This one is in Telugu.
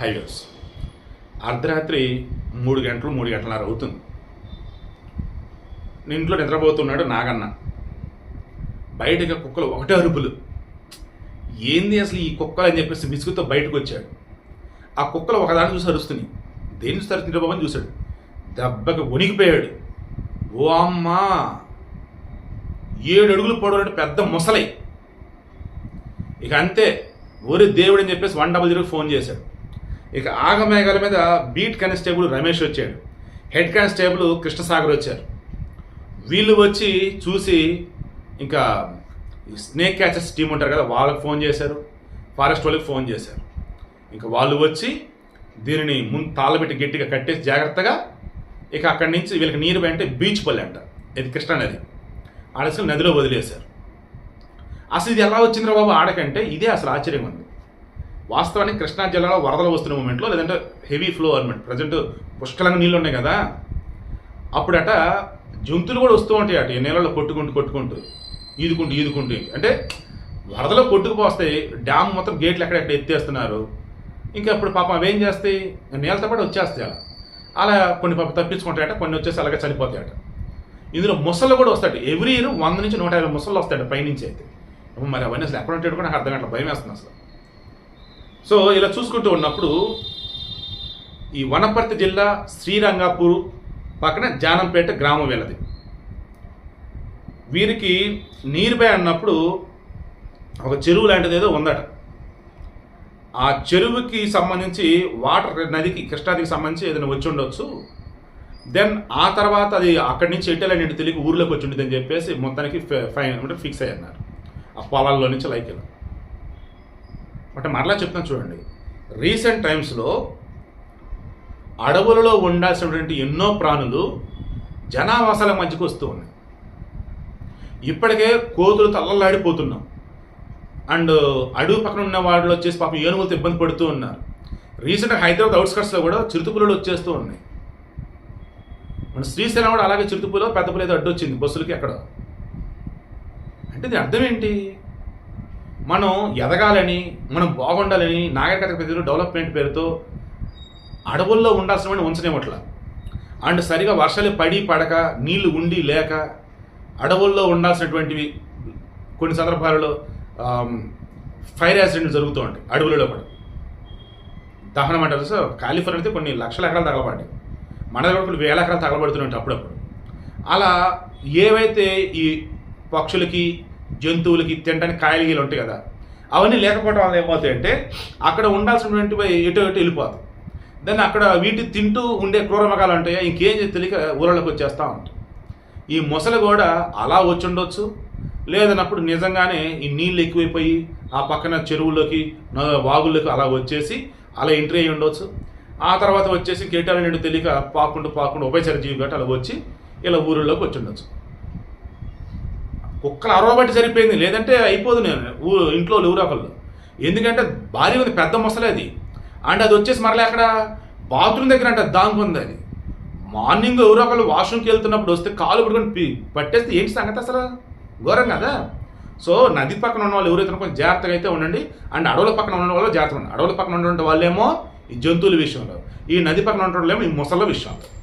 హైవేస్ అర్ధరాత్రి మూడు గంటలు మూడు గంటలన్నర అవుతుంది. ఇంట్లో నిద్రపోతున్నాడు నాగన్న. బయటకి కుక్కలు ఒకటే అరుపులు. ఏంది అసలు ఈ కుక్కలు అని చెప్పేసి విసుగుతో బయటకు వచ్చాడు. ఆ కుక్కలు ఒకదాని చూసి అరుస్తున్నాయి. దేని చూసి అరుస్తుంది బాబు చూశాడు. దెబ్బకి వణికిపోయాడు. ఓ అమ్మా! ఏడు అడుగులు పొడవు పెద్ద ముసలై. ఇక అంతే. ఒరి దేవుడు అని చెప్పేసి వన్ డబల్ జీరోకి ఫోన్ చేశాడు. ఇక ఆగమేఘాల మీద బీట్ కానిస్టేబుల్ రమేష్ వచ్చాడు. హెడ్ కానిస్టేబుల్ కృష్ణసాగర్ వచ్చారు. వీళ్ళు వచ్చి చూసి ఇంకా ఈ స్నేక్ క్యాచర్స్ టీం ఉంటారు కదా వాళ్ళకి ఫోన్ చేశారు ఫారెస్ట్ వాళ్ళకి ఫోన్ చేశారు. ఇంకా వాళ్ళు వచ్చి దీనిని ముందు తాళబెట్టి గట్టిగా కట్టేసి జాగ్రత్తగా ఇక అక్కడి నుంచి వీళ్ళకి నీరు అంటే బీచ్ పల్లి అంట. ఇది కృష్ణా నది. ఆడేసుకుని నదిలో వదిలేశారు. అసలు ఇది ఎలా వచ్చిందిరా బాబు ఆడకంటే ఇదే అసలు ఆశ్చర్యం ఉంది. వాస్తవానికి కృష్ణా జిల్లాలో వరదలు వస్తున్న మూమెంట్లో లేదంటే హెవీ ఫ్లో అనమాట ప్రజెంట్ పుష్కలంగా నీళ్ళు ఉన్నాయి కదా. అప్పుడట జంతువులు కూడా వస్తూ ఉంటాయి అట. ఈ నీళ్ళలో కొట్టుకుంటూ కొట్టుకుంటూ. ఈదుకుంటూ ఈదుకుంటూ అంటే వరదలో కొట్టుకుపోస్తాయి డ్యామ్ మొత్తం గేట్లు ఎక్కడెక్కడ ఎత్తేస్తున్నారు? ఇంకా అప్పుడు పాపం అవేం చేస్తాయి? నీళ్ళతో పాటు వచ్చేస్తాయి అలా. అలా కొన్ని పాపం తప్పించుకుంటాయట కొన్ని వచ్చేసి అలాగే చనిపోతాయట ఇందులో ముసళ్ళు కూడా వస్తాడు ఎవ్రీ ఇయర్ వంద నుంచి నూట యాభై ముసళ్ళు వస్తాడు పైనుంచి అయితే. మరి అవన్నీ అసలు ఎక్కడ ఉంటాడు కూడా నాకు అర్థం కావట్లేదు భయం వేస్తుంది అసలు. సో ఇలా చూసుకుంటూ ఉన్నప్పుడు ఈ వనపర్తి జిల్లా శ్రీరంగాపూర్ పక్కన జానంపేట గ్రామం వీళ్ళది. వీరికి నీరుబై అన్నప్పుడు ఒక చెరువు లాంటిది ఏదో ఉందట. ఆ చెరువుకి సంబంధించి వాటర్ నదికి కృష్ణాదికి సంబంధించి ఏదైనా వచ్చి ఉండొచ్చు. దెన్ ఆ తర్వాత అది అక్కడి నుంచి ఎట్టేలా తెలియక ఊర్లోకి వచ్చి ఉండేది అని చెప్పేసి మొత్తానికి ఫైన్ అంటే ఫిక్స్ అయ్యన్నారు ఆ పొలాల్లో నుంచి లైక్ ఇలా అంటే మరలా చెప్తాను చూడండి. రీసెంట్ టైమ్స్లో అడవులలో ఉండాల్సినటువంటి ఎన్నో ప్రాణులు జనావాసాల మధ్యకు వస్తూ ఉన్నాయి. ఇప్పటికే కోతులు తల్లలాడిపోతున్నాం అండ్ అడవి పక్కన ఉన్న వాళ్ళు వచ్చేసి పాపం ఏనుగులతో ఇబ్బంది పడుతూ ఉన్నారు. రీసెంట్గా హైదరాబాద్ అవుట్స్కట్స్లో కూడా చిరుతుపులు వచ్చేస్తూ ఉన్నాయి. మన శ్రీశైలం కూడా అలాగే చిరుతుపులో పెద్ద పులి ఏదో అడ్డు వచ్చింది బస్సులకి అక్కడ అంటే దీని అర్థం ఏంటి? మనం ఎదగాలని మనం బాగుండాలని నాగరికత పేరుతో డెవలప్మెంట్ పేరుతో అడవుల్లో ఉండాల్సిన ఉంచనేమట్ల అండ్ సరిగా వర్షాలు పడి పడక నీళ్ళు ఉండి లేక అడవుల్లో ఉండాల్సినటువంటివి కొన్ని సందర్భాలలో ఫైర్ యాక్సిడెంట్ జరుగుతూ ఉంటాయి అడవులలో కూడా. దహనం అంటారు సో కాలిఫోర్నియా అయితే కొన్ని లక్షల ఎకరాలు తగలబడ్డాయి. మన దగ్గర కూడా వేల ఎకరాలు తగలబడుతుంటాయి అప్పుడప్పుడు. అలా ఏవైతే ఈ పక్షులకి జంతువులకి తినడానికి కాయలు గీలు ఉంటాయి కదా. అవన్నీ లేకపోవడం వల్ల ఏమవుతాయి అంటే అక్కడ ఉండాల్సినటువంటివి ఎటు ఎటు వెళ్ళిపోతాయి దాన్ని అక్కడ వీటి తింటూ ఉండే క్రూరమగాలు ఉంటాయి ఇంకేం తెలియక ఊరలోకి వచ్చేస్తూ ఉంటాయి ఈ మొసలు కూడా అలా వచ్చి ఉండొచ్చు. లేదన్నప్పుడు నిజంగానే ఈ నీళ్ళు ఎక్కువైపోయి ఆ పక్కన చెరువుల్లోకి వాగుల్లోకి అలా వచ్చేసి అలా ఎంట్రీ అయ్యి ఉండొచ్చు. ఆ తర్వాత వచ్చేసి కేటాలు నుండి తెలియక పాకుండా పాకుండా ఉభయచర జీవి గట్ట అలా వచ్చి ఇలా ఊరిలోకి వచ్చి ఉండొచ్చు. కుక్కలు అరవబట్టి సరిపోయింది. లేదంటే అయిపోదు నేను. ఊ ఇంట్లో ఊరొకళ్ళు ఎందుకంటే భారీ ఉంది పెద్ద మొసలే అది. అండ్ అది వచ్చేసి మరలా అక్కడ బాత్రూమ్ దగ్గర అంటే దానికి అది. మార్నింగ్ ఎవరో ఒకళ్ళు వాష్రూమ్కి వెళ్తున్నప్పుడు వస్తే కాలు పట్టుకొని పట్టేస్తే ఏంటి సంగతి అసలు? ఘోరం కదా. సో నది పక్కన ఉన్న వాళ్ళు ఎవరైతే కొంచెం జాగ్రత్తగా అయితే ఉండండి. అండ్ అడవుల పక్కన ఉన్న వాళ్ళు జాగ్రత్తగా ఉండండి. అడవుల పక్కన ఉన్నటువంటి వాళ్ళేమో ఈ జంతువుల విషయంలో. ఈ నది పక్కన ఉన్న వాళ్ళేమో ఈ మొసళ్ళ విషయంలో.